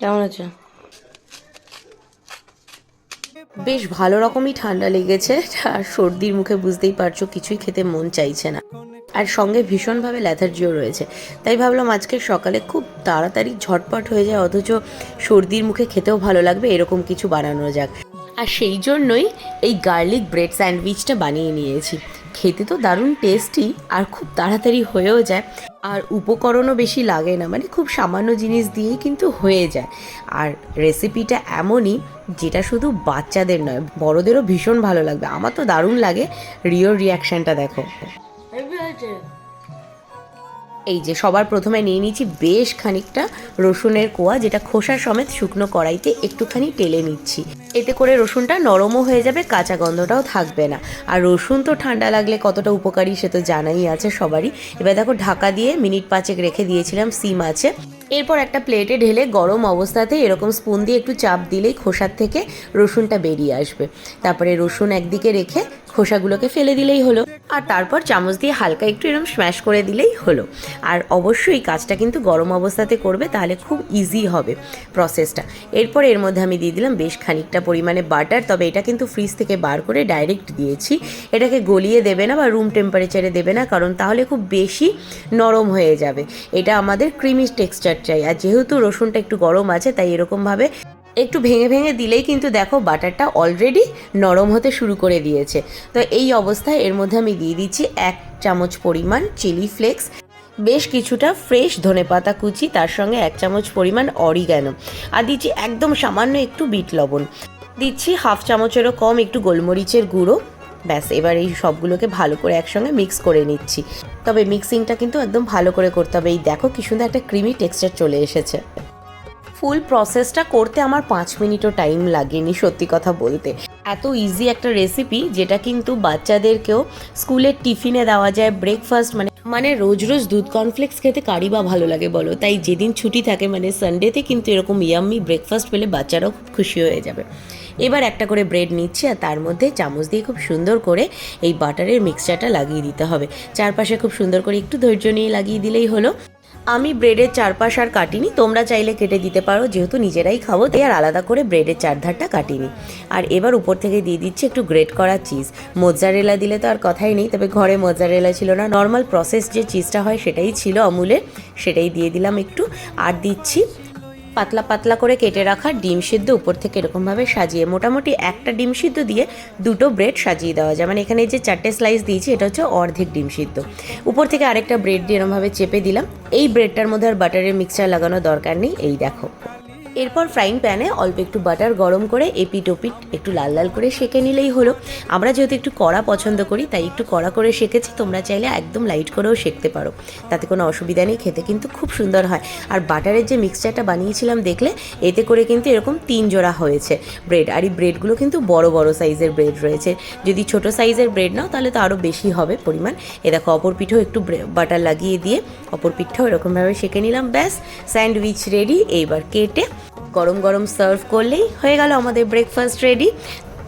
কেমন আছে? বেশ ভালো রকমই ঠান্ডা লেগেছে, আর সর্দির মুখে বুঝতেই পারছ কিছুই খেতে মন চাইছে না। আর সঙ্গে ভীষণভাবে ল্যাথার্জিও রয়েছে। তাই ভাবলাম আজকে সকালে খুব তাড়াতাড়ি ঝটপট হয়ে যায়, অথচ সর্দির মুখে খেতেও ভালো লাগবে, এরকম কিছু বানানো যাক। আর সেই জন্যই এই গার্লিক ব্রেড স্যান্ডউইচটা বানিয়ে নিয়েছি। খেতে তো দারুণ টেস্টি আর খুব তাড়াতাড়ি হয়েও যায়। আর উপকরণও বেশি লাগে না। মানে খুব সামান্য জিনিস দিয়েই কিন্তু হয়ে যায়। আর রেসিপিটা এমনই, যেটা শুধু বাচ্চাদের নয়, বড়দেরও ভীষণ ভালো লাগবে। আমার তো দারুণ লাগে। রিওর রিয়াকশনটা দেখো। এই যে সবার প্রথমে নিয়ে নিয়েছি বেশ খানিকটা রসুনের কোয়া, যেটা খোসা সমেত শুকনো কড়াইতে একটুখানি টেলে নিচ্ছি। এতে করে রসুনটা নরমও হয়ে যাবে, কাঁচা গন্ধটাও থাকবে না। আর রসুন তো ঠান্ডা লাগলে কতটা উপকারী সে তো জানাই আছে সবারই। এবার দেখো ঢাকা দিয়ে মিনিট পাঁচেক রেখে দিয়েছিলাম, সিম আছে। এরপর একটা প্লেটে ঢেলে গরম অবস্থাতে এরকম স্পুন দিয়ে একটু চাপ দিলেই খোসার থেকে রসুনটা বেরিয়ে আসবে। তারপরে রসুন একদিকে রেখে খোসাগুলোকে ফেলে দিলেই হলো। আর তারপর চামচ দিয়ে হালকা একটু এরকম স্ম্যাশ করে দিলেই হলো। আর অবশ্যই কাজটা কিন্তু গরম অবস্থাতে করবে, তাহলে খুব ইজি হবে প্রসেসটা এরপর এর মধ্যে আমি দিয়ে দিলাম বেশ খানিকটা পরিমাণে বাটার, তবে এটা কিন্তু ফ্রিজ থেকে বার করে ডাইরেক্ট দিয়েছি। এটাকে গলিয়ে দেবে না বা রুম টেম্পারেচারে দেবে না, কারণ তাহলে খুব বেশি নরম হয়ে যাবে। এটা আমাদের ক্রিমি টেক্সচার চাই। আর যেহেতু রসুনটা একটু গরম আছে, তাই এরকমভাবে একটু ভেঙে ভেঙে দিলেই কিন্তু দেখো বাটারটা অলরেডি নরম হতে শুরু করে দিয়েছে। তো এই অবস্থায় এর মধ্যে আমি দিয়ে দিচ্ছি এক চামচ পরিমাণ চিলি ফ্লেক্স বেশ কিছুটা ফ্রেশ ধনেপাতা কুচি, তার সঙ্গে এক চামচ পরিমাণ অরিগ্যানো আর দিচ্ছি একদম সামান্য একটু বিট লবণ। দিচ্ছি হাফ চামচেরও কম একটু গোলমরিচের গুঁড়ো। ব্যাস, এবার এই সবগুলোকে ভালো করে একসঙ্গে মিক্স করে নিচ্ছি। তবে মিক্সিংটা কিন্তু একদম ভালো করে করতে হবে। এই দেখো কি সুন্দর একটা ক্রিমি টেক্সচার চলে এসেছে। ফুল প্রসেসটা করতে আমার পাঁচ মিনিটও টাইম লাগেনি সত্যি কথা বলতে। এত ইজি একটা রেসিপি যেটা কিন্তু বাচ্চাদেরকেও স্কুলের টিফিনে দেওয়া যায় ব্রেকফাস্ট মানে মানে রোজ রোজ দুধ কর্নফ্লেক্স খেতে কারি বা ভালো লাগে বলো? তাই যেদিন ছুটি থাকে মানে সানডেতে কিন্তু এরকম ইয়াম্মি ব্রেকফাস্ট পেলে বাচ্চারাও খুব খুশি হয়ে যাবে। এবার একটা করে ব্রেড নিচ্ছি আর তার মধ্যে চামচ দিয়ে খুব সুন্দর করে এই বাটারের মিক্সচারটা লাগিয়ে দিতে হবে। চারপাশে খুব সুন্দর করে একটু ধৈর্য নিয়ে লাগিয়ে দিলেই হলো। আমি ব্রেডের চারপাশ আর কাটিনি, তোমরা চাইলে কেটে দিতে পারো, যেহেতু নিজেরাই খাব, তাই আর আলাদা করে ব্রেডের চারধারটা কাটিনি। আর এবার উপর থেকে দিয়ে দিচ্ছি একটু গ্রেট করা চিজ। মোজারেলা দিলে তো আর কথাই নেই, তবে ঘরে মোজারেলা ছিল না। নর্মাল প্রসেস যে চিজটা হয় সেটাই ছিল অমুলের, সেটাই দিয়ে দিলাম একটু। আর দিচ্ছি পাতলা পাতলা করে কেটে রাখা ডিম সিদ্ধ, উপর থেকে এরকমভাবে সাজিয়ে, মোটামুটি একটা ডিম সিদ্ধ দিয়ে দুটো ব্রেড সাজিয়ে দেওয়া যায়। মানে এখানে যে চারটে স্লাইস দিয়েছি, এটা হচ্ছে অর্ধেক ডিম সিদ্ধ। উপর থেকে আরেকটা ব্রেড দিয়ে এরমভাবে চেপে দিলাম। এই ব্রেডটার মধ্যে আর বাটারের মিক্সচার লাগানোর দরকার নেই। এই দেখো। এরপর ফ্রাইং প্যানে অল্প একটু বাটার গরম করে এপিট ওপিট একটু লাল লাল করে সেকে নিলেই হলো। আমরা যেহেতু একটু কড়া পছন্দ করি, তাই একটু কড়া করে সেকেছি, তোমরা চাইলে একদম লাইট করেও সেকতে পারো। তাতে কোনো অসুবিধা নেই, খেতে কিন্তু খুব সুন্দর হয়। আর বাটারের যে মিক্সচারটা বানিয়েছিলাম দেখলে, এতে করে কিন্তু এরকম তিন জোড়া হয়েছে ব্রেড আর এই ব্রেডগুলো কিন্তু বড় বড় সাইজের ব্রেড রয়েছে। যদি ছোট সাইজের ব্রেড নাও, তাহলে তো আরও বেশি হবে পরিমাণ। এ দেখো, অপর পিঠেও একটু বাটার লাগিয়ে দিয়ে অপর পিঠটাও এরকমভাবে সেকে নিলাম। ব্যাস স্যান্ডউইচ রেডি এইবার কেটে গরম গরম সার্ভ করলেই হয়ে গেল আমাদের ব্রেকফাস্ট রেডি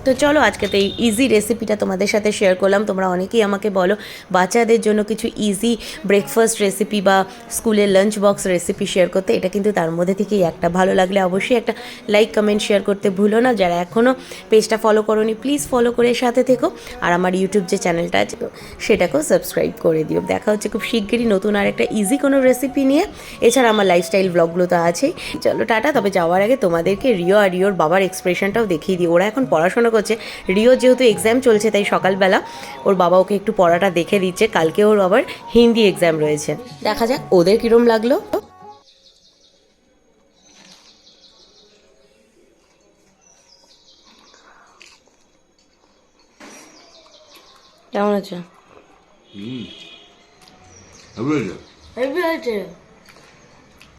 তো চলো, আজকে তো এই ইজি রেসিপিটা তোমাদের সাথে শেয়ার করলাম। তোমরা অনেকেই আমাকে বলো, বাচ্চাদের জন্য কিছু ইজি ব্রেকফাস্ট রেসিপি বা স্কুলের লাঞ্চ বক্স রেসিপি শেয়ার করতে। এটা কিন্তু তার মধ্যে থেকেই একটা ভালো লাগলে অবশ্যই একটা লাইক কমেন্ট শেয়ার করতে ভুলো না। যারা এখনও পেজটা ফলো করোনি প্লিজ ফলো করে সাথে থেকো। আর আমার ইউটিউব যে চ্যানেলটা আছে, সেটাকেও সাবস্ক্রাইব করে দিও। দেখা হচ্ছে খুব শিগগিরই নতুন আর একটা ইজি কোনো রেসিপি নিয়ে। এছাড়া আমার লাইফস্টাইল ব্লগগুলো তো আছেই। চলো, টাটা। তবে যাওয়ার আগে তোমাদেরকে রিও আর রিওর বাবার এক্সপ্রেশনটাও দেখিয়ে দিই। ওরা এখন পড়াশোনা করছে। রিও যেহেতু এক্সাম চলছে তাই সকালবেলা ওর বাবা ওকে একটু পড়াটা দেখে দিচ্ছে। কালকে ওর আবার হিন্দি এক্সাম রয়েছে। দেখা যাক ওদের কিরম লাগল। কেমন আছে? আছে।